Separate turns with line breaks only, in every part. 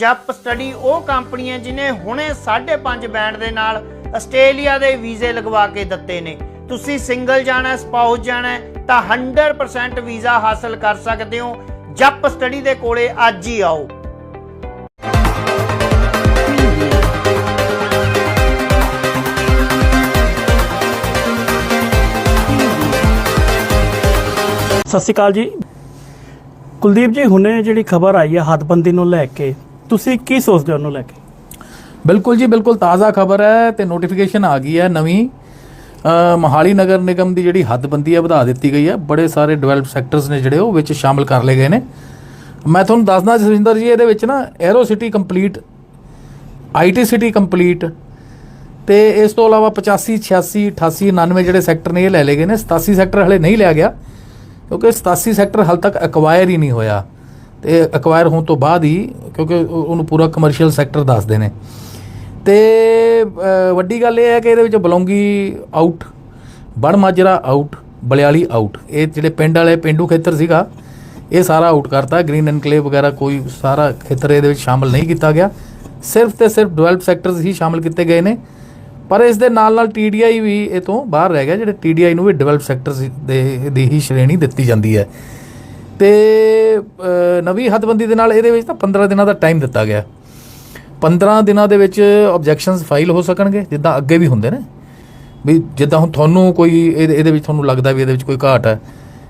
ਜਪ ਸਟੱਡੀ ਉਹ ਕੰਪਨੀ ਹੈ ਜਿਨੇ ਹੁਣੇ 5.5 ਬੈਂਡ ਦੇ ਨਾਲ ਆਸਟ੍ਰੇਲੀਆ ਦੇ ਵੀਜ਼ੇ ਲਗਵਾ ਕੇ ਦਿੱਤੇ ਨੇ। ਤੁਸੀਂ ਸਿੰਗਲ ਜਾਣਾ, ਸਪਾਊਸ ਜਾਣਾ, ਤਾਂ 100% ਵੀਜ਼ਾ ਹਾਸਲ ਕਰ ਸਕਦੇ ਹੋ। ਜਪ ਸਟੱਡੀ ਦੇ ਕੋਲੇ ਅੱਜ ਹੀ ਆਓ।
ਸਤਿ ਸ਼੍ਰੀ ਅਕਾਲ ਜੀ। ਕੁਲਦੀਪ ਜੀ, ਹੁਣੇ ਜਿਹੜੀ ਖਬਰ ਆਈ ਹੈ ਹੱਦਬੰਦੀ ਨੂੰ ਲੈ ਕੇ ਤੁਸੀਂ ਕੀ ਸੋਚਦੇ ਹੋ ਉਹਨੂੰ ਲੈ ਕੇ?
ਬਿਲਕੁਲ ਜੀ ਬਿਲਕੁਲ ਤਾਜ਼ਾ ਖਬਰ ਹੈ ਤੇ ਨੋਟੀਫਿਕੇਸ਼ਨ ਆ ਗਈ ਹੈ ਨਵੀਂ। ਅ, ਮੋਹਾਲੀ ਨਗਰ ਨਿਗਮ ਦੀ ਜਿਹੜੀ ਹੱਦਬੰਦੀ ਹੈ ਵਧਾ ਦਿੱਤੀ ਗਈ ਹੈ। ਬੜੇ ਸਾਰੇ ਡਿਵੈਲਪ ਸੈਕਟਰਸ ਨੇ ਜਿਹੜੇ ਉਹ ਵਿੱਚ ਸ਼ਾਮਲ ਕਰ ਲਏ ਗਏ ਨੇ। ਮੈਂ ਤੁਹਾਨੂੰ ਦੱਸਦਾ ਜਸਵਿੰਦਰ ਜੀ ਇਹਦੇ ਵਿੱਚ ਨਾ aero city complete IT city complete ਤੇ ਇਸ ਤੋਂ ਇਲਾਵਾ 85 86 88 99 ਜਿਹੜੇ ਸੈਕਟਰ ਨੇ ਇਹ ਲੈ ਲਏ ਗਏ ਨੇ। 87 ਸੈਕਟਰ ਹਲੇ ਨਹੀਂ ਲਿਆ ਗਿਆ ਕਿਉਂਕਿ 87 ਸੈਕਟਰ ਹਾਲ ਤੱਕ ਐਕਵਾਇਰ ਹੀ ਨਹੀਂ ਹੋਇਆ। ਤੇ ਐਕਵਾਇਰ ਹੋਣ ਤੋਂ ਬਾਅਦ ਹੀ, ਕਿਉਂਕਿ ਉਹਨੂੰ ਪੂਰਾ ਕਮਰਸ਼ੀਅਲ ਸੈਕਟਰ ਦੱਸਦੇ ਨੇ। ਤੇ ਵੱਡੀ ਗੱਲ ਇਹ ਹੈ ਕਿ ਇਹਦੇ ਵਿੱਚ ਬਲੌਂਗੀ ਆਊਟ ਬੜ ਮਾਜਰਾ ਆਊਟ ਬਲਿਆਲੀ ਆਊਟ ਇਹ ਜਿਹੜੇ ਪਿੰਡ ਵਾਲੇ, ਪਿੰਡੂ ਖੇਤਰ ਸੀਗਾ, ਇਹ ਸਾਰਾ ਆਊਟ ਕਰਤਾ। ਗ੍ਰੀਨ ਐਨਕਲੇਵ ਵਗੈਰਾ ਕੋਈ ਸਾਰਾ ਖੇਤਰ ਇਹਦੇ ਵਿੱਚ ਸ਼ਾਮਲ ਨਹੀਂ ਕੀਤਾ ਗਿਆ। ਸਿਰਫ ਤੇ ਸਿਰਫ ਡਿਵੈਲਪ ਸੈਕਟਰਸ ਹੀ ਸ਼ਾਮਲ ਕੀਤੇ ਗਏ ਨੇ। ਪਰ ਇਸ ਦੇ ਨਾਲ ਨਾਲ ਟੀਡੀਆਈ ਵੀ ਇਹ ਤੋਂ ਬਾਹਰ ਰਹਿ ਗਿਆ, ਜਿਹੜੇ ਟੀਡੀਆਈ ਨੂੰ ਵੀ ਡਿਵੈਲਪ ਸੈਕਟਰਸ ਦੇ, ਦੀ ਹੀ ਸ਼੍ਰੇਣੀ ਦਿੱਤੀ ਜਾਂਦੀ ਹੈ। ਤੇ ਨਵੀਂ ਹੱਦਬੰਦੀ ਦੇ ਨਾਲ ਇਹਦੇ ਵਿੱਚ ਤਾਂ 15 ਦਿਨਾਂ ਦਾ ਟਾਈਮ ਦਿੱਤਾ ਗਿਆ। 15 ਦਿਨਾਂ ਦੇ ਵਿੱਚ ਆਬਜੈਕਸ਼ਨਸ ਫਾਈਲ ਹੋ ਸਕਣਗੇ, ਜਿੱਦਾਂ ਅੱਗੇ ਵੀ ਹੁੰਦੇ ਨੇ। ਵੀ ਜਿੱਦਾਂ ਹੁਣ ਤੁਹਾਨੂੰ ਕੋਈ, ਇਹਦੇ ਵਿੱਚ ਤੁਹਾਨੂੰ ਲੱਗਦਾ ਵੀ ਇਹਦੇ ਵਿੱਚ ਕੋਈ ਘਾਟ ਹੈ,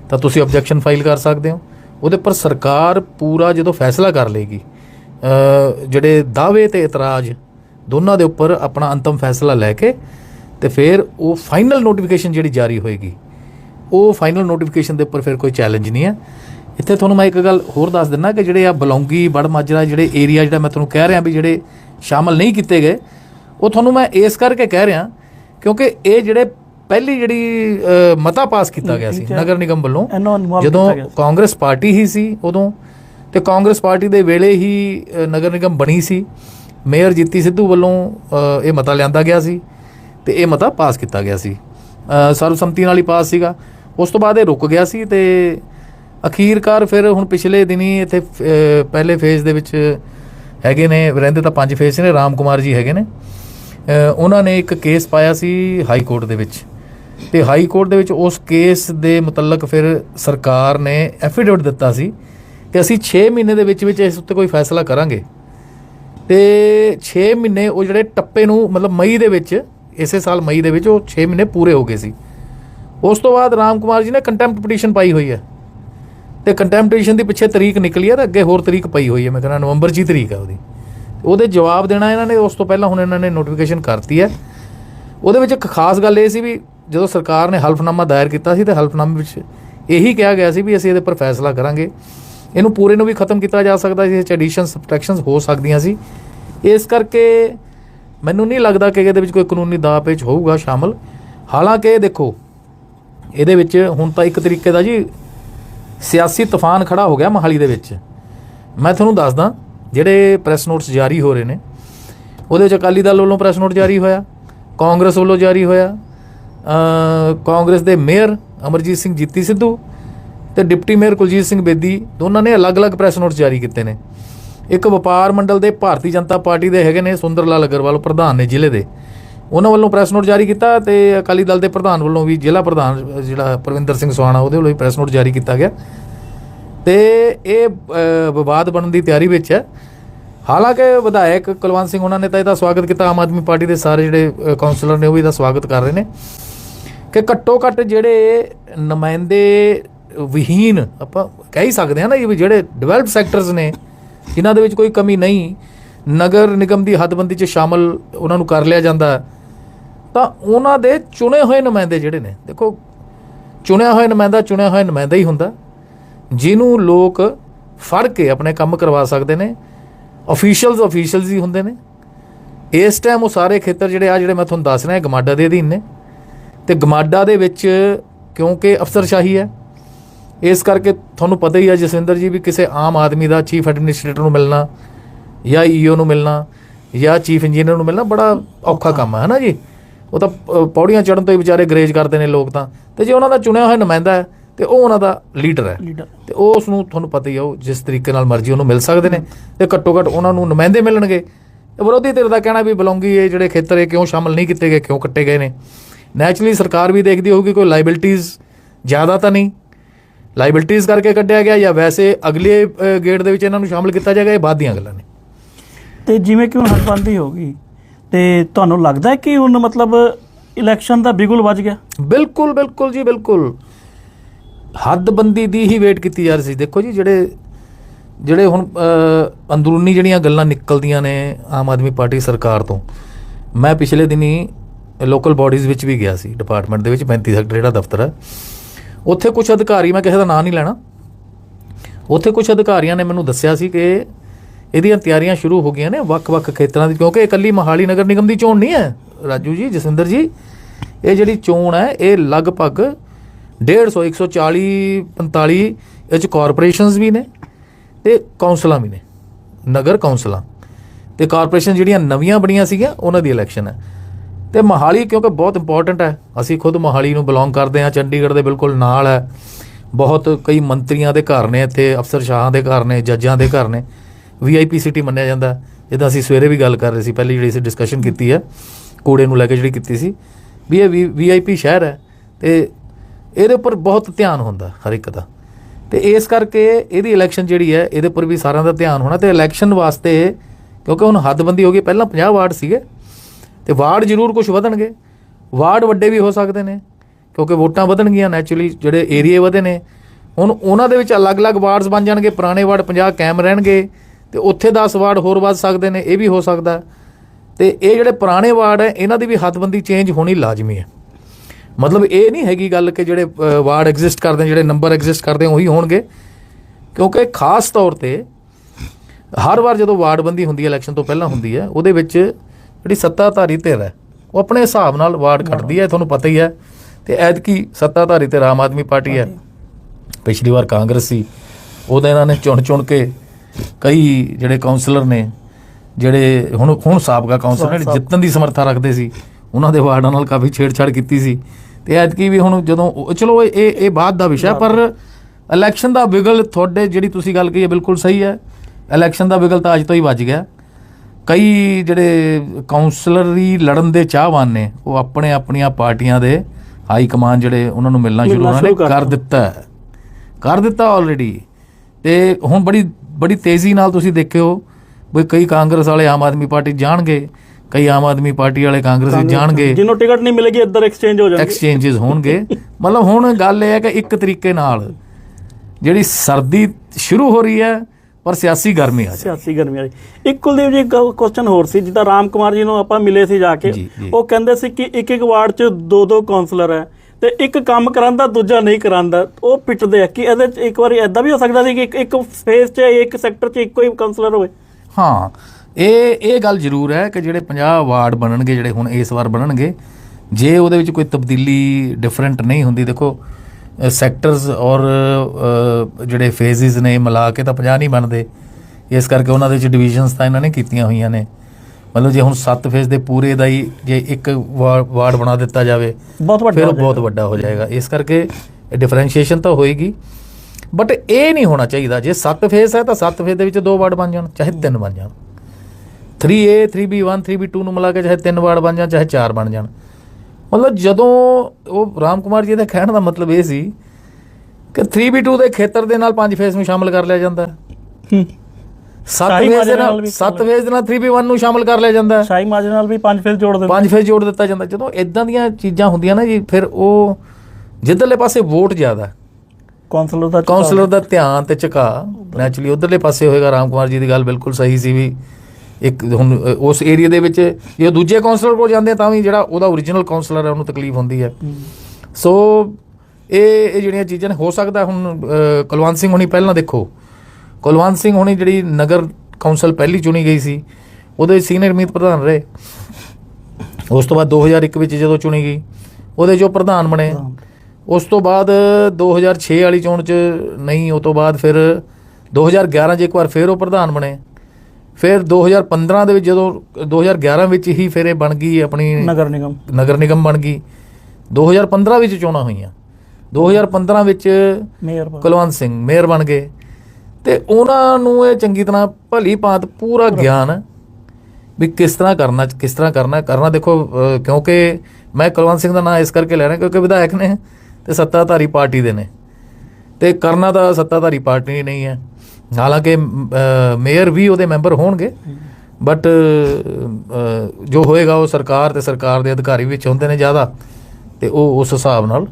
ਤਾਂ ਤੁਸੀਂ ਆਬਜੈਕਸ਼ਨ ਫਾਈਲ ਕਰ ਸਕਦੇ ਹੋ। ਉਹਦੇ ਪਰ ਸਰਕਾਰ ਪੂਰਾ ਜਦੋਂ ਫੈਸਲਾ ਕਰ ਲੇਗੀ ਜਿਹੜੇ ਦਾਅਵੇ ਤੇ ਇਤਰਾਜ਼, ਦੋਨਾਂ ਦੇ ਉੱਪਰ ਆਪਣਾ ਅੰਤਮ ਫੈਸਲਾ ਲੈ ਕੇ ਤੇ ਫਿਰ ਉਹ ਫਾਈਨਲ ਨੋਟੀਫਿਕੇਸ਼ਨ ਜਿਹੜੀ ਜਾਰੀ ਹੋਏਗੀ, ਉਹ ਫਾਈਨਲ ਨੋਟੀਫਿਕੇਸ਼ਨ ਦੇ ਉੱਪਰ ਫਿਰ ਕੋਈ ਚੈਲੰਜ ਨਹੀਂ ਹੈ। ਇੱਥੇ ਤੁਹਾਨੂੰ ਮੈਂ ਇੱਕ ਗੱਲ ਹੋਰ ਦੱਸ ਦਿੰਦਾ ਕਿ ਜਿਹੜੇ ਆ ਬਲੌਂਗੀ ਬੜ ਮਾਜਰਾ ਜਿਹੜੇ ਏਰੀਆ ਜਿਹੜਾ ਮੈਂ ਤੁਹਾਨੂੰ ਕਹਿ ਰਿਹਾ ਵੀ ਜਿਹੜੇ ਸ਼ਾਮਲ ਨਹੀਂ ਕੀਤੇ ਗਏ ਉਹ ਤੁਹਾਨੂੰ ਮੈਂ ਇਸ ਕਰਕੇ ਕਹਿ ਰਿਹਾ ਕਿਉਂਕਿ ਇਹ ਜਿਹੜੇ ਪਹਿਲੀ ਜਿਹੜੀ ਮਤਾ ਪਾਸ ਕੀਤਾ ਗਿਆ ਸੀ। ਨਗਰ ਨਿਗਮ ਵੱਲੋਂ ਜਦੋਂ। ਕਾਂਗਰਸ ਪਾਰਟੀ ਹੀ ਸੀ ਉਦੋਂ ਤੇ ਕਾਂਗਰਸ ਪਾਰਟੀ ਦੇ ਵੇਲੇ ਹੀ ਨਗਰ ਨਿਗਮ ਬਣੀ ਸੀ ਮੇਅਰ ਜੀਤੀ ਸਿੱਧੂ ਵੱਲੋਂ ਇਹ ਮਤਾ ਲਿਆਂਦਾ ਗਿਆ ਸੀ ਤੇ ਇਹ ਮਤਾ ਪਾਸ ਕੀਤਾ ਗਿਆ ਸੀ ਸਰਬਸੰਮਤੀ ਨਾਲ ਹੀ ਪਾਸ ਸੀਗਾ ਉਸ ਤੋਂ ਬਾਅਦ ਇਹ ਰੁਕ ਗਿਆ ਸੀ ਤੇ ਅਖੀਰਕਾਰ ਫਿਰ ਹੁਣ ਪਿਛਲੇ ਦਿਨੀ ਇੱਥੇ ਪਹਿਲੇ ਫੇਜ਼ ਦੇ ਵਿੱਚ ਹੈਗੇ ਨੇ, ਰਹਿੰਦੇ ਤਾਂ ਪੰਜ ਫੇਜ਼ ਨੇ, ਰਾਮ ਕੁਮਾਰ ਜੀ ਹੈਗੇ ਨੇ। ਉਹਨਾਂ ਨੇ ਇੱਕ ਕੇਸ ਪਾਇਆ ਸੀ ਹਾਈ ਕੋਰਟ ਦੇ ਵਿੱਚ। ਤੇ ਹਾਈ ਕੋਰਟ ਦੇ ਵਿੱਚ ਉਸ ਕੇਸ ਦੇ ਮੁਤਲਕ ਫਿਰ ਸਰਕਾਰ ਨੇ ਐਫੀਡੇਵਿਟ ਦਿੱਤਾ ਸੀ ਕਿ ਅਸੀਂ 6 ਮਹੀਨੇ ਦੇ ਵਿੱਚ ਵਿੱਚ ਇਸ ਉੱਤੇ ਕੋਈ ਫੈਸਲਾ ਕਰਾਂਗੇ। ਤੇ 6 ਮਹੀਨੇ ਉਹ ਜਿਹੜੇ ਟੱਪੇ ਨੂੰ, ਮਤਲਬ ਮਈ ਦੇ ਵਿੱਚ, ਇਸੇ ਸਾਲ ਮਈ ਦੇ ਵਿੱਚ ਉਹ 6 ਮਹੀਨੇ ਪੂਰੇ ਹੋ ਗਏ ਸੀ। ਉਸ ਤੋਂ ਬਾਅਦ ਰਾਮ ਕੁਮਾਰ ਜੀ ਨੇ ਕੰਟੈਂਪਟ ਪਟੀਸ਼ਨ ਪਾਈ ਹੋਈ ਹੈ। ਤੇ ਕੰਟੈਂਪਟੇਸ਼ਨ ਦੀ ਪਿੱਛੇ ਤਰੀਕ ਨਿਕਲੀ ਹੈ ਤੇ ਅੱਗੇ ਹੋਰ ਤਰੀਕ ਪਈ ਹੋਈ ਹੈ ਮੈਂ ਕਹਿੰਦਾ ਨਵੰਬਰ 'ਚ ਹੀ ਤਰੀਕ ਹੈ ਉਹਦੀ। ਉਹਦੇ ਜਵਾਬ ਦੇਣਾ ਇਹਨਾਂ ਨੇ, ਉਸ ਤੋਂ ਪਹਿਲਾਂ ਹੁਣ ਇਹਨਾਂ ਨੇ ਨੋਟੀਫਿਕੇਸ਼ਨ ਕਰਤੀ ਹੈ ਉਹਦੇ ਵਿੱਚ ਇੱਕ ਖਾਸ ਗੱਲ ਇਹ ਸੀ ਵੀ ਜਦੋਂ ਸਰਕਾਰ ਨੇ ਹਲਫਨਾਮਾ ਦਾਇਰ ਕੀਤਾ ਸੀ ਤੇ ਹਲਫਨਾਮੇ ਵਿੱਚ ਇਹੀ ਕਿਹਾ ਗਿਆ ਸੀ ਵੀ ਅਸੀਂ ਇਹਦੇ ਪਰ ਫੈਸਲਾ ਕਰਾਂਗੇ। ਇਹਨੂੰ ਪੂਰੇ ਨੂੰ ਵੀ ਖਤਮ ਕੀਤਾ ਜਾ ਸਕਦਾ ਸੀ, ਇਹ ਚ ਐਡੀਸ਼ਨ ਸਬਟ੍ਰੈਕਸ਼ਨਸ ਹੋ ਸਕਦੀਆਂ ਸੀ। ਇਸ ਕਰਕੇ ਮੈਨੂੰ ਨਹੀਂ ਲੱਗਦਾ ਕਿ ਇਹਦੇ ਵਿੱਚ ਕੋਈ ਕਾਨੂੰਨੀ ਦਾਅ ਪੇਚ ਹੋਊਗਾ ਸ਼ਾਮਲ। ਹਾਲਾਂਕਿ ਦੇਖੋ, ਇਹਦੇ ਵਿੱਚ ਹੁਣ ਤਾਂ ਇੱਕ ਤਰੀਕੇ ਦਾ ਜੀ ਸਿਆਸੀ ਤੂਫਾਨ ਖੜਾ ਹੋ ਗਿਆ ਮਹਾਲੀ ਦੇ ਵਿੱਚ। ਮੈਂ ਤੁਹਾਨੂੰ ਦੱਸਦਾ, ਜਿਹੜੇ ਪ੍ਰੈਸ ਨੋਟਸ ਜਾਰੀ ਹੋ ਰਹੇ ਨੇ, ਉਹਦੇ ਵਿੱਚ ਅਕਾਲੀ ਦਲ ਵੱਲੋਂ ਪ੍ਰੈਸ ਨੋਟ ਜਾਰੀ ਹੋਇਆ, ਕਾਂਗਰਸ ਵੱਲੋਂ ਜਾਰੀ ਹੋਇਆ ਕਾਂਗਰਸ ਦੇ ਮੇਅਰ ਅਮਰਜੀਤ ਸਿੰਘ ਜੀਤੀ ਸਿੱਧੂ ਤੇ ਡਿਪਟੀ ਮੇਅਰ ਕੁਲਜੀਤ ਸਿੰਘ ਬੇਦੀ, ਦੋਨਾਂ ਨੇ ਅਲੱਗ-ਅਲੱਗ ਪ੍ਰੈਸ ਨੋਟਸ ਜਾਰੀ ਕੀਤੇ ਨੇ। ਇੱਕ ਵਪਾਰ ਮੰਡਲ ਦੇ ਭਾਰਤੀ ਜਨਤਾ ਪਾਰਟੀ ਦੇ ਹੈਗੇ ਨੇ ਸੁੰਦਰ ਲਾਲ ਅਗਰਵਾਲ ਪ੍ਰਧਾਨ ਨੇ ਜ਼ਿਲ੍ਹੇ ਦੇ। ਉਹਨਾਂ ਵੱਲੋਂ ਪ੍ਰੈਸ ਨੋਟ ਜਾਰੀ ਕੀਤਾ ਤੇ ਅਕਾਲੀ ਦਲ ਦੇ ਪ੍ਰਧਾਨ ਵੱਲੋਂ ਵੀ ਜ਼ਿਲ੍ਹਾ ਪ੍ਰਧਾਨ ਜਿਹੜਾ ਪ੍ਰਵਿੰਦਰ ਸਿੰਘ ਸੋਹਾਣਾ ਉਹਦੇ ਵੱਲੋਂ ਵੀ ਪ੍ਰੈਸ ਨੋਟ ਜਾਰੀ ਕੀਤਾ ਗਿਆ। ਤੇ ਇਹ ਵਿਵਾਦ ਬਣਨ ਦੀ ਤਿਆਰੀ ਵਿੱਚ ਹੈ। ਹਾਲਾਂਕਿ ਵਿਧਾਇਕ ਕੁਲਵੰਤ ਸਿੰਘ ਉਹਨਾਂ ਨੇ ਤਾਂ ਇਹਦਾ ਸਵਾਗਤ ਕੀਤਾ ਆਮ ਆਦਮੀ ਪਾਰਟੀ ਦੇ ਸਾਰੇ ਜਿਹੜੇ ਅ, ਕਾਉਂਸਲਰ ਨੇ ਉਹ ਵੀ ਇਹਦਾ ਸਵਾਗਤ ਕਰ ਰਹੇ ਨੇ ਕਿ ਘੱਟੋ ਘੱਟ ਜਿਹੜੇ ਨੁਮਾਇੰਦੇ ਵਿਹੀਨ ਆਪਾਂ ਕਹਿ ਹੀ ਸਕਦੇ ਹਾਂ ਨਾ ਇਹ ਵੀ ਜਿਹੜੇ ਡਿਵੈਲਪ ਸੈਕਟਰਸ ਨੇ ਜਿਨ੍ਹਾਂ ਦੇ ਵਿੱਚ ਕੋਈ ਕਮੀ ਨਹੀਂ ਨਗਰ ਨਿਗਮ ਦੀ ਹੱਦਬੰਦੀ 'ਚ ਸ਼ਾਮਲ ਉਹਨਾਂ ਨੂੰ ਕਰ ਲਿਆ ਜਾਂਦਾ। ਤਾਂ ਉਹਨਾਂ ਦੇ ਚੁਣੇ ਹੋਏ ਨੁਮਾਇੰਦੇ ਜਿਹੜੇ ਨੇ, ਦੇਖੋ, ਚੁਣਿਆ ਹੋਇਆ ਨੁਮਾਇੰਦਾ ਚੁਣਿਆ ਹੋਇਆ ਨੁਮਾਇੰਦਾ ਹੀ ਹੁੰਦਾ, ਜਿਹਨੂੰ ਲੋਕ ਫੜ ਕੇ ਆਪਣੇ ਕੰਮ ਕਰਵਾ ਸਕਦੇ ਨੇ ਅਫੀਸ਼ੀਅਲਸ ਅਫੀਸ਼ੀਅਲਸ ਹੀ ਹੁੰਦੇ ਨੇ। ਇਸ ਟਾਈਮ ਉਹ ਸਾਰੇ ਖੇਤਰ ਜਿਹੜੇ ਆ ਜਿਹੜੇ ਮੈਂ ਤੁਹਾਨੂੰ ਦੱਸ ਰਿਹਾ ਗਮਾਡਾ ਦੇ ਅਧੀਨ ਨੇ। ਤੇ ਗਮਾਡਾ ਦੇ ਵਿੱਚ ਕਿਉਂਕਿ ਅਫਸਰਸ਼ਾਹੀ ਹੈ, ਇਸ ਕਰਕੇ ਤੁਹਾਨੂੰ ਪਤਾ ਹੀ ਹੈ ਜਸਵਿੰਦਰ ਜੀ ਵੀ ਕਿਸੇ ਆਮ ਆਦਮੀ ਦਾ ਚੀਫ ਐਡਮਿਨਿਸਟ੍ਰੇਟਰ ਨੂੰ ਮਿਲਣਾ, ਜਾਂ ਈਓ ਨੂੰ ਮਿਲਣਾ, ਜਾਂ ਚੀਫ ਇੰਜੀਨੀਅਰ ਨੂੰ ਮਿਲਣਾ, ਬੜਾ ਔਖਾ ਕੰਮ ਹੈ ਨਾ ਜੀ? ਉਹ ਤਾਂ ਪੌੜੀਆਂ ਚੜਨ ਤੋਂ ਹੀ ਵਿਚਾਰੇ ਗਰੇਜ ਕਰਦੇ ਨੇ ਲੋਕ ਤਾਂ। ਤੇ ਜੇ ਉਹਨਾਂ ਦਾ ਚੁਣਿਆ ਹੋਇਆ ਨੁਮਾਇੰਦਾ ਹੈ ਤੇ ਉਹ ਉਹਨਾਂ ਦਾ ਲੀਡਰ ਹੈ।
ਲੀਡਰ।
ਤੇ ਉਹ ਉਸ ਨੂੰ ਤੁਹਾਨੂੰ ਪਤਾ ਹੀ ਆ ਉਹ ਜਿਸ ਤਰੀਕੇ ਨਾਲ ਮਰਜ਼ੀ ਉਹਨੂੰ ਮਿਲ ਸਕਦੇ ਨੇ। ਤੇ ਘੱਟੋ ਘੱਟ ਉਹਨਾਂ ਨੂੰ ਨੁਮਾਇੰਦੇ ਮਿਲਣਗੇ। ਵਿਰੋਧੀ ਧਿਰ ਦਾ ਕਹਿਣਾ ਵੀ ਬਲੌਂਗੀ ਇਹ ਜਿਹੜੇ ਖੇਤਰ ਇਹ ਕਿਉਂ ਸ਼ਾਮਲ ਨਹੀਂ ਕੀਤੇ ਗਏ ਕਿਉਂ ਕੱਟੇ ਗਏ ਨੇ। ਨੈਚੁਰਲੀ ਸਰਕਾਰ ਵੀ ਦੇਖਦੀ ਹੋਊਗੀ ਕੋਈ ਲਾਇਬਿਲਟੀਜ਼ ਜ਼ਿਆਦਾ ਤਾਂ ਨਹੀਂ। ਲਾਇਬਿਲਟੀਜ਼ ਕਰਕੇ ਕੱਢਿਆ ਗਿਆ ਜਾਂ ਵੈਸੇ ਅਗਲੇ ਗੇੜ ਦੇ ਵਿੱਚ ਇਹਨਾਂ ਨੂੰ ਸ਼ਾਮਲ ਕੀਤਾ ਜਾਏਗਾ ਇਹ ਬਾਅਦ ਦੀਆਂ ਗੱਲਾਂ ਨੇ।
ਤੇ ਜਿਵੇਂ ਕਿ ਹੁਣ ਹੱਦਬੰਦੀ ਹੋ ਗਈ ਤੇ ਤੁਹਾਨੂੰ ਲੱਗਦਾ ਹੈ ਕਿ ਹੁਣ ਮਤਲਬ ਇਲੈਕਸ਼ਨ ਦਾ ਬਿਗੁਲ ਵੱਜ ਗਿਆ?
ਬਿਲਕੁਲ ਬਿਲਕੁਲ ਜੀ, ਬਿਲਕੁਲ। ਹੱਦਬੰਦੀ ਦੀ ਹੀ ਵੇਟ ਕੀਤੀ ਜਾ ਰਹੀ ਸੀ। ਦੇਖੋ ਜੀ, ਜਿਹੜੇ ਜਿਹੜੇ ਹੁਣ ਅੰਦਰੂਨੀ ਜਿਹੜੀਆਂ ਗੱਲਾਂ ਨਿਕਲਦੀਆਂ ਨੇ ਆਮ ਆਦਮੀ ਪਾਰਟੀ ਸਰਕਾਰ ਤੋਂ, ਮੈਂ ਪਿਛਲੇ ਦਿਨੀ ਲੋਕਲ ਬਾਡੀਜ਼ ਵਿੱਚ ਵੀ ਗਿਆ ਸੀ, ਡਿਪਾਰਟਮੈਂਟ ਦੇ ਵਿੱਚ 35 ਸੈਕਟਰ ਜਿਹੜਾ ਦਫ਼ਤਰ ਹੈ। ਉੱਥੇ ਕੁਝ ਅਧਿਕਾਰੀ, ਮੈਂ ਕਿਸੇ ਦਾ ਨਾਂ ਨਹੀਂ ਲੈਣਾ, ਉੱਥੇ ਕੁਝ ਅਧਿਕਾਰੀਆਂ ਨੇ ਮੈਨੂੰ ਦੱਸਿਆ ਸੀ ਕਿ ਇਹਦੀਆਂ ਤਿਆਰੀਆਂ ਸ਼ੁਰੂ ਹੋ ਗਈਆਂ ਨੇ ਵੱਖ-ਵੱਖ ਖੇਤਰਾਂ ਦੀ, ਕਿਉਂਕਿ ਇਕੱਲੀ ਮਹਾਲੀ ਨਗਰ ਨਿਗਮ ਦੀ ਚੋਣ ਨਹੀਂ ਹੈ, ਰਾਜੂ ਜੀ, ਜਸਵਿੰਦਰ ਜੀ। ਇਹ ਜਿਹੜੀ ਚੋਣ ਹੈ, ਇਹ ਲਗਭਗ 150 140 45 ਇਹ ਚ ਕਾਰਪੋਰੇਸ਼ਨਸ ਵੀ ਨੇ ਤੇ ਕੌਂਸਲਾਂ ਵੀ ਨੇ, ਨਗਰ ਕੌਂਸਲਾਂ ਤੇ ਕਾਰਪੋਰੇਸ਼ਨ ਜਿਹੜੀਆਂ ਨਵੀਆਂ ਬਣੀਆਂ ਸੀਗੀਆਂ, ਉਹਨਾਂ ਦੀ ਇਲੈਕਸ਼ਨ ਹੈ। ਤੇ ਮਹਾਲੀ ਕਿਉਂਕਿ ਬਹੁਤ ਇੰਪੋਰਟੈਂਟ ਹੈ, ਅਸੀਂ ਖੁਦ ਮਹਾਲੀ ਨੂੰ ਬਿਲੋਂਗ ਕਰਦੇ ਹਾਂ, ਚੰਡੀਗੜ੍ਹ ਦੇ ਬਿਲਕੁਲ ਨਾਲ ਹੈ। ਬਹੁਤ ਕਈ ਮੰਤਰੀਆਂ ਦੇ ਘਰ ਨੇ ਇੱਥੇ, ਅਫਸਰ ਸ਼ਾਹਾਂ ਦੇ ਘਰ ਨੇ, ਜੱਜਾਂ ਦੇ ਘਰ ਨੇ। ਵੀਆਈਪੀ ਸਿਟੀ ਮੰਨਿਆ ਜਾਂਦਾ। ਜਿੱਦਾਂ ਅਸੀਂ ਸਵੇਰੇ ਵੀ ਗੱਲ ਕਰ ਰਹੇ ਸੀ, ਪਹਿਲੀ ਜਿਹੜੀ ਅਸੀਂ ਡਿਸਕਸ਼ਨ ਕੀਤੀ ਹੈ, ਕੂੜੇ ਨੂੰ ਲੈ ਕੇ ਜਿਹੜੀ ਕੀਤੀ ਸੀ, ਵੀ ਇਹ ਵੀਆਈਪੀ ਸ਼ਹਿਰ ਹੈ, ਤੇ ਇਹਦੇ ਉੱਪਰ ਬਹੁਤ ਧਿਆਨ ਹੁੰਦਾ ਹਰ ਇੱਕ ਦਾ। ਤੇ ਇਸ ਕਰਕੇ ਇਹਦੀ ਇਲੈਕਸ਼ਨ ਜਿਹੜੀ ਹੈ, ਇਹਦੇ ਉੱਪਰ ਵੀ ਸਾਰਿਆਂ ਦਾ ਧਿਆਨ ਹੋਣਾ, ਤੇ ਇਲੈਕਸ਼ਨ ਵਾਸਤੇ ਕਿਉਂਕਿ ਹੁਣ ਹੱਦਬੰਦੀ ਹੋ ਗਈ, ਪਹਿਲਾਂ 50 ਵਾਰਡ ਸੀਗੇ, ਤੇ ਵਾਰਡ ਜ਼ਰੂਰ ਕੁਝ ਵਧਣਗੇ। ਵਾਰਡ ਵੱਡੇ ਵੀ ਹੋ ਸਕਦੇ ਨੇ, ਕਿਉਂਕਿ ਵੋਟਾਂ ਵਧਣਗੀਆਂ ਨੈਚੁਰਲੀ ਜਿਹੜੇ ਏਰੀਏ ਵਧੇ ਨੇ। ਹੁਣ ਉਹਨਾਂ ਦੇ ਵਿੱਚ ਅਲੱਗ-ਅਲੱਗ ਵਾਰਡਸ ਬਣ ਜਾਣਗੇ, ਪੁਰਾਣੇ ਵਾਰਡ 50 ਕਾਇਮ ਰਹਿਣਗੇ ਤੇ ਉੱਥੇ 10 ਵਾਰਡ ਹੋਰ ਵੱਧ ਸਕਦੇ ਨੇ ਇਹ ਵੀ ਹੋ ਸਕਦਾ। ਤੇ ਇਹ ਜਿਹੜੇ ਪੁਰਾਣੇ ਵਾਰਡ ਹੈ ਇਹਨਾਂ ਦੀ ਵੀ ਹੱਦਬੰਦੀ ਚੇਂਜ ਹੋਣੀ ਲਾਜ਼ਮੀ ਹੈ। ਮਤਲਬ ਇਹ ਨਹੀਂ ਹੈਗੀ ਗੱਲ ਕਿ ਜਿਹੜੇ ਵਾਰਡ ਐਗਜ਼ਿਸਟ ਕਰਦੇ ਜਿਹੜੇ ਨੰਬਰ ਐਗਜ਼ਿਸਟ ਕਰਦੇ ਉਹੀ ਹੋਣਗੇ। ਕਿਉਂਕਿ ਖਾਸ ਤੌਰ ਤੇ ਹਰ ਵਾਰ ਜਦੋਂ ਵਾਰਡਬੰਦੀ ਹੁੰਦੀ ਹੈ ਇਲੈਕਸ਼ਨ ਤੋਂ ਪਹਿਲਾਂ ਹੁੰਦੀ ਹੈ ਉਹਦੇ ਵਿੱਚ ਜਿਹੜੀ ਸੱਤਾਧਾਰੀ ਧਿਰ ਹੈ ਉਹ ਆਪਣੇ ਹਿਸਾਬ ਨਾਲ ਵਾਰਡ ਕੱਢਦੀ ਹੈ ਤੁਹਾਨੂੰ ਪਤਾ ਹੀ ਹੈ। ਤੇ ਐਤਕੀ ਸੱਤਾਧਾਰੀ ਧਿਰ ਆਮ ਆਦਮੀ ਪਾਰਟੀ ਹੈ। ਪਿਛਲੀ ਵਾਰ ਕਾਂਗਰਸ ਸੀ ਉਹਦੇ ਇਹਨਾਂ ਨੇ ਚੁਣ ਚੁਣ ਕੇ ਕਈ ਜਿਹੜੇ ਕਾਉਂਸਲਰ ਨੇ ਜਿਹੜੇ ਹੁਣ ਹੁਣ ਸਾਬਕਾ ਕਾਉਂਸਲਰ ਨੇ ਜਿੱਤਣ ਦੀ ਸਮਰੱਥਾ ਰੱਖਦੇ ਸੀ ਉਹਨਾਂ ਦੇ ਵਾਰਡਾਂ ਨਾਲ ਕਾਫੀ ਛੇੜਛਾੜ ਕੀਤੀ ਸੀ। ਤੇ ਐਤਕੀ ਵੀ ਹੁਣ ਜਦੋਂ ਉਹ- ਚਲੋ ਇਹ ਇਹ ਇਹ ਬਾਤ ਦਾ ਵਿਸ਼ਾ ਪਰ ਇਲੈਕਸ਼ਨ ਦਾ ਵਿਗਲ ਤੁਹਾਡੇ ਜਿਹੜੀ ਤੁਸੀਂ ਗੱਲ ਕਹੀ ਹੈ ਬਿਲਕੁਲ ਸਹੀ ਹੈ। ਇਲੈਕਸ਼ਨ ਦਾ ਵਿਗਲ ਤਾਂ ਅੱਜ ਤੋਂ ਹੀ ਵੱਜ ਗਿਆ। ਕਈ ਜਿਹੜੇ ਕਾਉਂਸਲਰੀ ਲੜਨ ਦੇ ਚਾਹਵਾਨ ਨੇ ਉਹ ਆਪਣੇ ਆਪਣੀਆਂ ਪਾਰਟੀਆਂ ਦੇ ਹਾਈ ਕਮਾਨ ਜਿਹੜੇ ਉਹਨਾਂ ਨੂੰ ਮਿਲਣਾ ਸ਼ੁਰੂ ਉਹਨਾਂ ਨੇ
ਕਰ
ਕਰ ਦਿੱਤਾ। ਹੈ। ਕਰ ਦਿੱਤਾ ਆਲਰੇਡੀ ਤੇ ਹੁਣ ਬੜੀ ਬੜੀ ਤੇਜ਼ੀ ਨਾਲ ਤੁਸੀਂ ਦੇਖਿਓ ਵੀ ਕਈ ਕਾਂਗਰਸ ਵਾਲੇ ਆਮ ਆਦਮੀ ਪਾਰਟੀ ਜਾਣਗੇ ਕਈ ਆਮ ਆਦਮੀ ਪਾਰਟੀ ਵਾਲੇ ਕਾਂਗਰਸੀ ਜਾਣਗੇ।
ਜਿਹਨੂੰ ਟਿਕਟ ਨਹੀਂ ਮਿਲੇਗੀ ਇੱਧਰ ਐਕਸਚੇਂਜ ਹੋ ਜਾਣਗੇ।
ਐਕਸਚੇਂਜਸ ਹੋਣਗੇ। ਮਤਲਬ ਹੁਣ ਗੱਲ ਇਹ ਹੈ ਕਿ ਇੱਕ ਤਰੀਕੇ ਨਾਲ ਜਿਹੜੀ ਸਰਦੀ ਸ਼ੁਰੂ ਹੋ ਰਹੀ ਹੈ ਪਰ ਸਿਆਸੀ ਗਰਮੀ ਆ ਜਾਏ
ਸਿਆਸੀ ਗਰਮੀ ਵਾਲੀ ਇੱਕ ਕੁਲਦੀਪ ਜੀ ਕੁਐਸਚਨ ਹੋਰ ਸੀ ਜਿੱਦਾਂ ਰਾਮ ਕੁਮਾਰ ਜੀ ਨੂੰ ਆਪਾਂ ਮਿਲੇ ਸੀ ਜਾ ਕੇ। ਉਹ ਕਹਿੰਦੇ ਸੀ ਕਿ ਇੱਕ ਇੱਕ ਵਾਰਡ 'ਚ ਦੋ ਦੋ ਕਾਉਂਸਲਰ ਹੈ। ਤੇ ਇੱਕ ਕੰਮ ਕਰਾਂਦਾ, ਦੂਜਾ ਨਹੀਂ ਕਰਾਂਦਾ। ਉਹ ਪਿੱਟਦੇ ਆ ਕਿ ਇਹਦੇ 'ਚ ਇੱਕ ਵਾਰੀ ਐਦਾਂ ਵੀ ਹੋ ਸਕਦਾ ਸੀ ਕਿ ਇੱਕ ਇੱਕ ਫੇਸ 'ਚ ਇੱਕ ਸੈਕਟਰ 'ਚ ਇੱਕੋ ਹੀ ਕਾਉਂਸਲਰ ਹੋਵੇ।
ਹਾਂ, ਇਹ ਇਹ ਗੱਲ ਜ਼ਰੂਰ ਹੈ ਕਿ ਜਿਹੜੇ 50 ਵਾਰਡ ਬਣਨਗੇ, ਜਿਹੜੇ ਹੁਣ ਇਸ ਵਾਰ ਬਣਨਗੇ, ਜੇ ਉਹਦੇ ਵਿੱਚ ਕੋਈ ਤਬਦੀਲੀ ਡਿਫਰੈਂਟ ਨਹੀਂ ਹੁੰਦੀ, ਦੇਖੋ ਸੈਕਟਰਸ ਔਰ ਜਿਹੜੇ ਫੇਜ਼ਸ ਨੇ ਮਿਲਾ ਕੇ ਤਾਂ 50 ਨਹੀਂ ਬਣਦੇ। ਇਸ ਕਰਕੇ ਉਹਨਾਂ ਦੇ ਵਿੱਚ ਡਿਵੀਜ਼ਨਸ ਤਾਂ ਇਹਨਾਂ ਨੇ ਕੀਤੀਆਂ ਹੋਈਆਂ ਨੇ। ਮਤਲਬ ਜੇ ਹੁਣ 7 ਫੇਜ਼ ਦੇ ਪੂਰੇ ਦਾ ਹੀ ਜੇ ਇੱਕ ਵਾਰਡ ਬਣਾ ਦਿੱਤਾ ਜਾਵੇ
ਬਹੁਤ ਵੱਡਾ
ਫਿਰ ਉਹ ਬਹੁਤ ਵੱਡਾ ਹੋ ਜਾਏਗਾ। ਇਸ ਕਰਕੇ ਡਿਫਰੈਂਸ਼ੀਏਸ਼ਨ ਤਾਂ ਹੋਏਗੀ। ਬਟ ਇਹ ਨਹੀਂ ਹੋਣਾ ਚਾਹੀਦਾ। ਜੇ 7 ਫੇਸ ਹੈ ਤਾਂ 7 ਫੇਸ ਦੇ ਵਿੱਚ ਦੋ ਵਾਰਡ ਬਣ ਜਾਣ ਚਾਹੇ ਤਿੰਨ ਬਣ ਜਾਣ। 3A 3B1 3B2 ਨੂੰ ਮਿਲਾ ਕੇ ਚਾਹੇ ਤਿੰਨ ਵਾਰਡ ਬਣ ਜਾਣ ਚਾਹੇ ਚਾਰ ਬਣ ਜਾਣ। ਮਤਲਬ ਜਦੋਂ ਉਹ ਰਾਮ ਕੁਮਾਰ ਜੀ ਦਾ ਕਹਿਣ ਦਾ ਮਤਲਬ ਇਹ ਸੀ ਕਿ 3B2 ਦੇ ਖੇਤਰ ਦੇ ਨਾਲ ਪੰਜ ਫੇਸ ਨੂੰ ਸ਼ਾਮਲ ਕਰ ਲਿਆ ਜਾਂਦਾ। ਹੈ
ਹੂੰ।
7
ਸ਼ਾਹੀ
ਫੇਸ ਦੇ
ਮਾਜਰੇ ਨਾਲ
ਨਾਲ
ਵੀ
7 ਫੇਸ ਦੇ ਨਾਲ 3B1 ਨੂੰ ਸ਼ਾਮਲ ਕਰ ਲਿਆ ਜਾਂਦਾ ਹੈ।
ਸ਼ਾਹੀ ਮਾਜਰੇ ਨਾਲ ਵੀ ਪੰਜ ਫੇਸ ਜੋੜ ਦਿੰਦੇ।
ਪੰਜ ਫੇਸ ਜੋੜ ਦਿੱਤਾ ਜਾਂਦਾ। ਜਦੋਂ ਇਦਾਂ ਦੀਆਂ ਚੀਜ਼ਾਂ ਹੁੰਦੀਆਂ ਨਾ ਜੀ ਫਿਰ ਉਹ ਜਿੱਧਰਲੇ ਪਾਸੇ ਵੋਟ ਜ਼ਿਆਦਾ
ਕਾਉਂਸਲਰ ਦਾ
ਕਾਉਂਸਲਰ ਦਾ ਧਿਆਨ ਤੇ ਝੁਕਾ ਨੈਚੁਰਲੀ ਉਧਰਲੇ ਪਾਸੇ ਹੋਏਗਾ ਰਾਮ ਕੁਮਾਰ ਜੀ ਦੀ ਗੱਲ ਬਿਲਕੁਲ ਸਹੀ ਸੀ ਵੀ ਇੱਕ ਹੁਣ ਉਸ ਏਰੀਆ ਦੇ ਵਿੱਚ ਜੇ ਦੂਜੇ ਕਾਉਂਸਲਰ ਕੋਲ ਜਾਂਦੇ ਤਾਂ ਵੀ ਜਿਹੜਾ ਉਹਦਾ origignal ਕਾਉਂਸਲਰ ਹੈ ਉਹਨੂੰ ਤਕਲੀਫ ਹੁੰਦੀ ਹੈ। ਸੋ ਇਹ ਇਹ ਜਿਹੜੀਆਂ ਚੀਜ਼ਾਂ ਨੇ ਹੋ ਸਕਦਾ ਹੁਣ ਕੁਲਵੰਤ ਸਿੰਘ ਹੁਣੀ ਪਹਿਲਾਂ ਦੇਖੋ। ਕੁਲਵੰਤ ਸਿੰਘ ਹੁਣੀ ਜਿਹੜੀ ਨਗਰ ਕੌਂਸਲ ਪਹਿਲੀ ਚੁਣੀ ਗਈ ਸੀ ਉਹਦੇ ਸੀਨੀਅਰ ਮੀਤ ਪ੍ਰਧਾਨ ਰਹੇ। ਉਸ ਤੋਂ ਬਾਅਦ 2001 ਵਿੱਚ ਜਦੋਂ ਚੁਣੀ ਗਈ ਉਹਦੇ ਜੋ ਪ੍ਰਧਾਨ ਬਣੇ। ਉਸ ਤੋਂ ਬਾਅਦ 2006 ਵਾਲੀ ਚੋਣ 'ਚ ਨਹੀਂ ਉਹ ਤੋਂ ਬਾਅਦ ਫਿਰ 2011 'ਚ ਇੱਕ ਵਾਰ ਫਿਰ ਉਹ ਪ੍ਰਧਾਨ ਬਣੇ। ਫਿਰ 2015 ਦੇ ਵਿੱਚ ਜਦੋਂ 2011 ਵਿੱਚ ਹੀ ਫਿਰ ਇਹ ਬਣ ਗਈ ਆਪਣੀ
ਨਗਰ ਨਿਗਮ।
ਨਗਰ ਨਿਗਮ ਬਣ ਗਈ। 2015 ਵਿੱਚ ਚੋਣਾਂ ਹੋਈਆਂ। 2015 ਵਿੱਚ
ਮੇਅਰ
ਕੁਲਵੰਤ ਸਿੰਘ ਮੇਅਰ ਬਣ ਗਏ। ਤੇ ਉਹਨਾਂ ਨੂੰ ਇਹ ਚੰਗੀ ਤਰ੍ਹਾਂ ਭਲੀ ਭਾਂਤ ਪੂਰਾ ਗਿਆਨ ਵੀ ਕਿਸ ਤਰ੍ਹਾਂ ਕਰਨਾ ਕਿਸ ਤਰ੍ਹਾਂ ਕਰਨਾ ਕਰਨਾ ਦੇਖੋ ਕਿਉਂਕਿ ਮੈਂ ਕੁਲਵੰਤ ਸਿੰਘ ਦਾ ਨਾਮ ਇਸ ਕਰਕੇ ਲੈ ਰਿਹਾ ਕਿਉਂਕਿ ਵਿਧਾਇਕ ਨੇ ਤੇ ਸੱਤਾਧਾਰੀ ਪਾਰਟੀ ਦੇ ਨੇ। ਤੇ ਕਰਨਾ ਤਾਂ ਸੱਤਾਧਾਰੀ ਪਾਰਟੀ ਨਹੀਂ ਹੈ। ਹਾਲਾਂਕਿ ਮੇਅਰ ਵੀ ਉਹਦੇ ਮੈਂਬਰ ਹੋਣਗੇ ਬਟ ਜੋ ਹੋਏਗਾ ਉਹ ਸਰਕਾਰ ਤੇ ਸਰਕਾਰ ਦੇ ਅਧਿਕਾਰੀ ਵਿੱਚ ਹੁੰਦੇ ਨੇ ਜ਼ਿਆਦਾ ਤੇ ਉਹ ਉਸ ਹਿਸਾਬ ਨਾਲ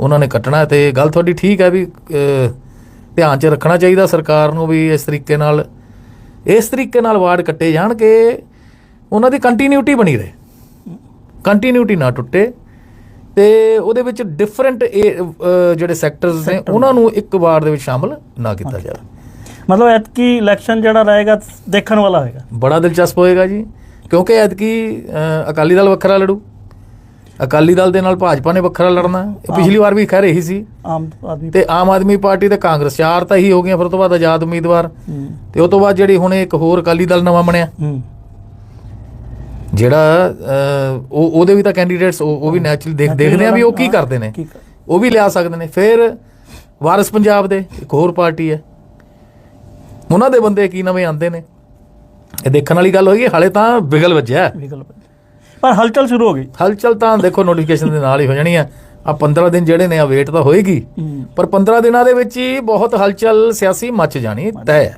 ਉਹਨਾਂ ਨੇ ਕੱਟਣਾ ਤੇ ਗੱਲ ਤੁਹਾਡੀ ਠੀਕ ਹੈ ਵੀ ਧਿਆਨ 'ਚ ਰੱਖਣਾ ਚਾਹੀਦਾ ਸਰਕਾਰ ਨੂੰ ਵੀ ਇਸ ਤਰੀਕੇ ਨਾਲ ਇਸ ਤਰੀਕੇ ਨਾਲ ਵਾਰਡ ਕੱਟੇ ਜਾਣ ਕਿ ਉਹਨਾਂ ਦੀ ਕੰਟੀਨਿਊਟੀ ਬਣੀ ਰਹੇ। ਕੰਟੀਨਿਊਟੀ ਨਾ ਟੁੱਟੇ ਤੇ ਉਹਦੇ ਵਿੱਚ ਡਿਫਰੈਂਟ ਜਿਹੜੇ ਸੈਕਟਰਸ ਨੇ ਉਹਨਾਂ ਨੂੰ ਇੱਕ ਵਾਰ ਦੇ ਵਿੱਚ ਸ਼ਾਮਲ ਨਾ ਕੀਤਾ ਜਾਵੇ।
ਮਤਲਬ ਐਤਕੀ ਇਲੈਕਸ਼ਨ ਜਿਹੜਾ ਰਹੇਗਾ ਦੇਖਣ ਵਾਲਾ ਹੋਏਗਾ।
ਬੜਾ ਦਿਲਚਸਪ ਹੋਏਗਾ ਜੀ ਕਿਉਂਕਿ ਐਤਕੀ ਅਕਾਲੀ ਦਲ ਵੱਖਰਾ ਲੜੂ। ਅਕਾਲੀ ਦਲ ਦੇ ਨਾਲ ਭਾਜਪਾ ਨੇ ਵੱਖਰਾ ਲੜਨਾ। ਇਹ ਪਿਛਲੀ ਵਾਰ ਵੀ ਖੈਰ ਇਹੀ ਸੀ।
ਆਮ ਆਦਮੀ
ਤੇ ਆਮ ਆਦਮੀ ਪਾਰਟੀ ਤੇ ਕਾਂਗਰਸ ਚਾਰ ਤਾਂ ਹੀ ਹੋ ਗਈਆਂ ਫਿਰ ਤੋਂ ਬਾਅਦ ਆਜ਼ਾਦ ਉਮੀਦਵਾਰ। ਤੇ ਉਹ ਤੋਂ ਬਾਅਦ ਜਿਹੜੀ ਹੁਣ ਇੱਕ ਹੋਰ ਅਕਾਲੀ ਦਲ ਨਵਾਂ ਬਣਿਆ। ਜਿਹੜਾ ਉਹ ਉਹਦੇ ਵੀ ਤਾਂ ਕੈਂਡੀਡੇਟਸ ਉਹ ਵੀ ਨੈਚੁਰਲੀ ਦੇਖ ਦੇਖਦੇ ਆ ਵੀ ਉਹ ਕੀ ਕਰਦੇ ਨੇ। ਉਹ ਵੀ ਲਿਆ ਸਕਦੇ ਨੇ। ਫਿਰ ਵਾਰਿਸ ਪੰਜਾਬ ਦੇ ਇੱਕ ਹੋਰ ਪਾਰਟੀ ਹੈ। ਉਹਨਾਂ ਦੇ ਬੰਦੇ ਕੀ ਨਵੇਂ ਆਂਦੇ ਨੇ? ਇਹ ਦੇਖਣ ਵਾਲੀ ਗੱਲ ਹੋਈ ਹਾਲੇ ਤਾਂ ਬਿਗਲ ਵੱਜਿਆ। ਹੈ।
ਵਿਕਲਪ ਪਰ ਹਲਚਲ ਸ਼ੁਰੂ ਹੋ ਗਈ।
ਹਲਚਲ ਤਾਂ ਦੇਖੋ ਨੋਟੀਫਿਕੇਸ਼ਨ ਦੇ ਨਾਲ ਹੀ ਹੋ ਜਾਣੀ ਆ। ਆ 15 ਦਿਨ ਜਿਹੜੇ ਨੇ ਆ ਵੇਟ ਤਾਂ ਹੋਏਗੀ। ਪਰ 15 ਦਿਨਾਂ ਦੇ ਵਿੱਚ ਹੀ ਬਹੁਤ ਹਲਚਲ ਸਿਆਸੀ ਮਚ ਜਾਣੀ ਤੈਅ ਹੈ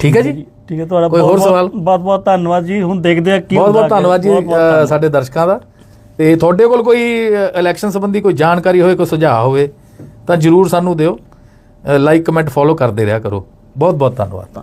ਠੀਕ ਹੈ ਜੀ।
ਠੀਕ ਹੈ ਤੁਹਾਡਾ ਬਹੁਤ-
ਸਵਾਲ?
ਬਹੁਤ ਬਹੁਤ ਧੰਨਵਾਦ ਜੀ। ਹੁਣ ਦੇਖਦੇ ਆ ਕੀ
ਬਹੁਤ ਬਹੁਤ। ਧੰਨਵਾਦ ਜੀ
ਬਹੁਤ- ਬਹੁਤ।
ਸਾਡੇ ਦਰਸ਼ਕਾਂ ਦਾ। ਤੇ ਤੁਹਾਡੇ ਕੋਲ ਕੋਈ ਇਲੈਕਸ਼ਨ ਸੰਬੰਧੀ ਕੋਈ ਜਾਣਕਾਰੀ ਹੋਵੇ ਕੋਈ ਸੁਝਾਅ ਹੋਵੇ ਤਾਂ ਜਰੂਰ ਸਾਨੂੰ ਦਿਓ। ਲਾਈਕ ਕਮੈਂਟ ਫੋਲੋ ਕਰਦੇ ਰਿਹਾ ਕਰੋ। ਬਹੁਤ ਬਹੁਤ ਧੰਨਵਾਦ।